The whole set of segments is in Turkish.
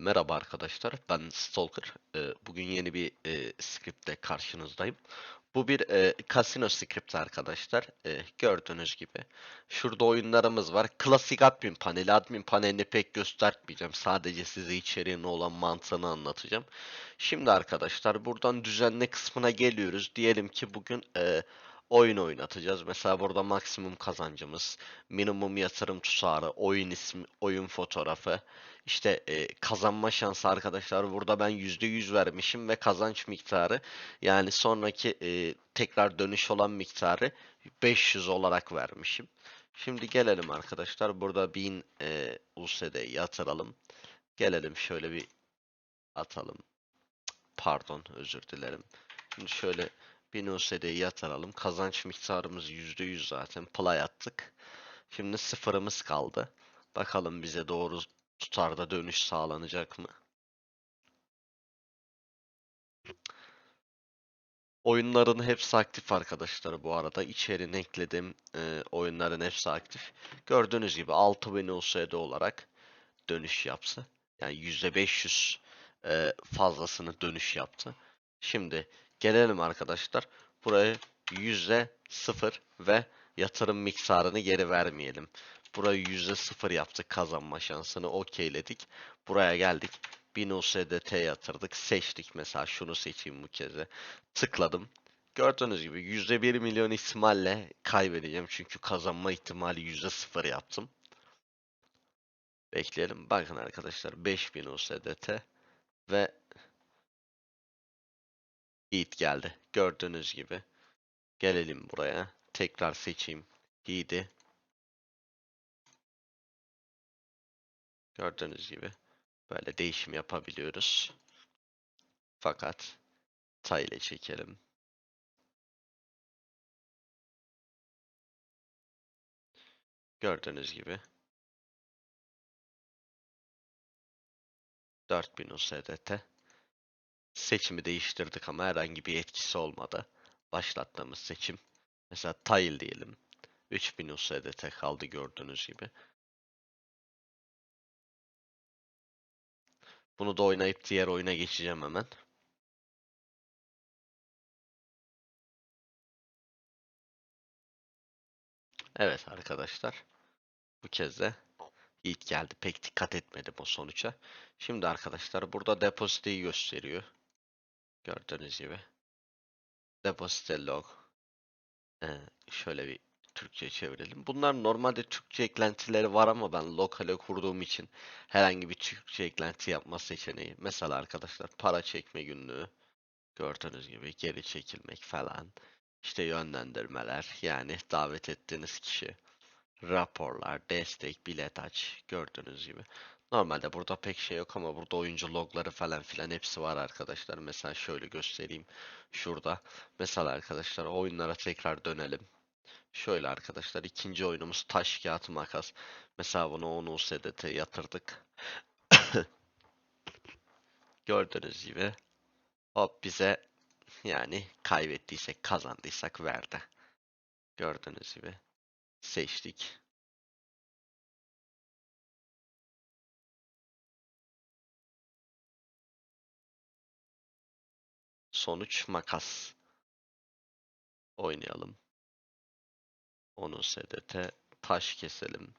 Merhaba arkadaşlar, ben Stalker. Ee, Bugün yeni bir e, scriptle karşınızdayım. Bu bir e, casino script arkadaşlar. E, gördüğünüz gibi. Şurada oyunlarımız var. Klasik admin paneli. Admin panelini pek göstermeyeceğim. Sadece size içeriğine olan mantığını anlatacağım. Şimdi arkadaşlar buradan düzenle kısmına geliyoruz. Diyelim ki bugün e, oyun oynatacağız. Mesela burada maksimum kazancımız, minimum yatırım tutarı, oyun ismi, oyun fotoğrafı, işte e, kazanma şansı arkadaşlar. Burada ben %100 vermişim ve kazanç miktarı yani sonraki e, tekrar dönüş olan miktarı 500 olarak vermişim. Şimdi gelelim arkadaşlar. Burada 1000 e, USD yatıralım. Gelelim şöyle bir atalım. Pardon özür dilerim. Şimdi şöyle 1000 USD'yi yatıralım. Kazanç miktarımız %100 zaten. Play attık. Şimdi sıfırımız kaldı. Bakalım bize doğru tutarda dönüş sağlanacak mı? Oyunların hepsi aktif arkadaşlar bu arada. İçerine ekledim. E, oyunların hepsi aktif. Gördüğünüz gibi 6000 USD olarak dönüş yapsa. Yani %500 e, fazlasını dönüş yaptı. Şimdi gelelim arkadaşlar. Buraya %0 ve yatırım miktarını geri vermeyelim. Burayı %0 yaptık kazanma şansını okeyledik. Buraya geldik. 1000 USDT yatırdık. Seçtik mesela şunu seçeyim bu kez de. Tıkladım. Gördüğünüz gibi %1 milyon ihtimalle kaybedeceğim. Çünkü kazanma ihtimali %0 yaptım. Bekleyelim. Bakın arkadaşlar 5000 USDT ve Heat geldi. Gördüğünüz gibi. Gelelim buraya. Tekrar seçeyim. Heat'i. Gördüğünüz gibi. Böyle değişim yapabiliyoruz. Fakat tay çekelim. Gördüğünüz gibi. 4000 USDT. Seçimi değiştirdik ama herhangi bir etkisi olmadı. Başlattığımız seçim. Mesela tile diyelim. 3000 USDT kaldı gördüğünüz gibi. Bunu da oynayıp diğer oyuna geçeceğim hemen. Evet arkadaşlar. Bu kez de Yiğit geldi. Pek dikkat etmedim o sonuça. Şimdi arkadaşlar burada depoziteyi gösteriyor. Gördüğünüz gibi. Depozite log. Ee, şöyle bir Türkçe çevirelim. Bunlar normalde Türkçe eklentileri var ama ben lokale kurduğum için herhangi bir Türkçe eklenti yapma seçeneği. Mesela arkadaşlar para çekme günlüğü. Gördüğünüz gibi geri çekilmek falan. İşte yönlendirmeler yani davet ettiğiniz kişi. Raporlar, destek, bilet aç. Gördüğünüz gibi. Normalde burada pek şey yok ama burada oyuncu logları falan filan hepsi var arkadaşlar. Mesela şöyle göstereyim. Şurada. Mesela arkadaşlar oyunlara tekrar dönelim. Şöyle arkadaşlar ikinci oyunumuz taş kağıt makas. Mesela bunu 10 USDT yatırdık. Gördüğünüz gibi hop bize yani kaybettiysek kazandıysak verdi. Gördüğünüz gibi seçtik. Sonuç makas. Oynayalım. Onu SDT taş keselim.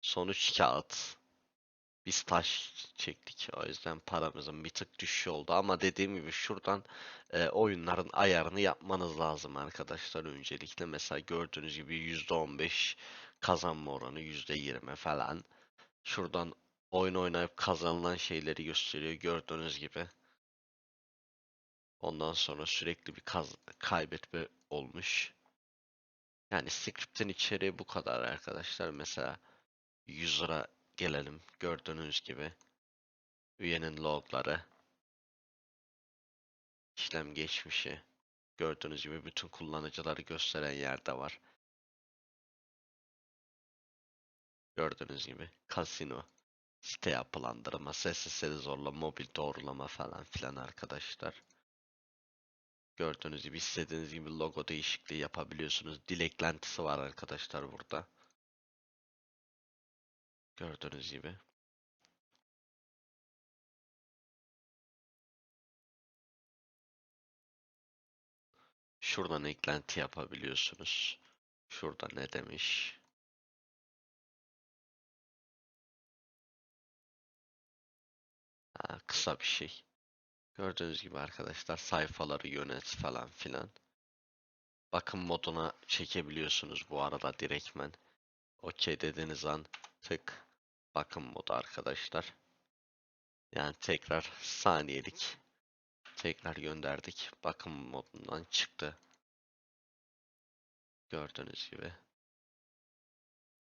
Sonuç kağıt. Biz taş çektik. O yüzden paramızın bir tık düşüş oldu. Ama dediğim gibi şuradan e, oyunların ayarını yapmanız lazım arkadaşlar. Öncelikle mesela gördüğünüz gibi %15 kazanma oranı %20 falan. Şuradan oyun oynayıp kazanılan şeyleri gösteriyor. Gördüğünüz gibi. Ondan sonra sürekli bir kaz kaybetme olmuş. Yani script'in içeriği bu kadar arkadaşlar. Mesela 100 lira gelelim. Gördüğünüz gibi üyenin logları, işlem geçmişi, gördüğünüz gibi bütün kullanıcıları gösteren yerde var. Gördüğünüz gibi kasino, site yapılandırma, SSL zorla, mobil doğrulama falan filan arkadaşlar. Gördüğünüz gibi istediğiniz gibi logo değişikliği yapabiliyorsunuz. Dil eklentisi var arkadaşlar burada. Gördüğünüz gibi. Şuradan eklenti yapabiliyorsunuz. Şurada ne demiş? Ha, kısa bir şey. Gördüğünüz gibi arkadaşlar sayfaları yönet falan filan. Bakım moduna çekebiliyorsunuz bu arada direktmen. Okey dediğiniz an tık bakım modu arkadaşlar. Yani tekrar saniyelik tekrar gönderdik. Bakım modundan çıktı. Gördüğünüz gibi.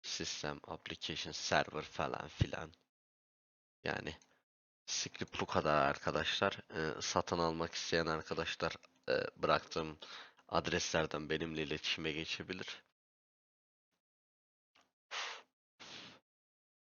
Sistem, application, server falan filan. Yani script bu kadar arkadaşlar. Ee, satın almak isteyen arkadaşlar e, bıraktığım adreslerden benimle iletişime geçebilir.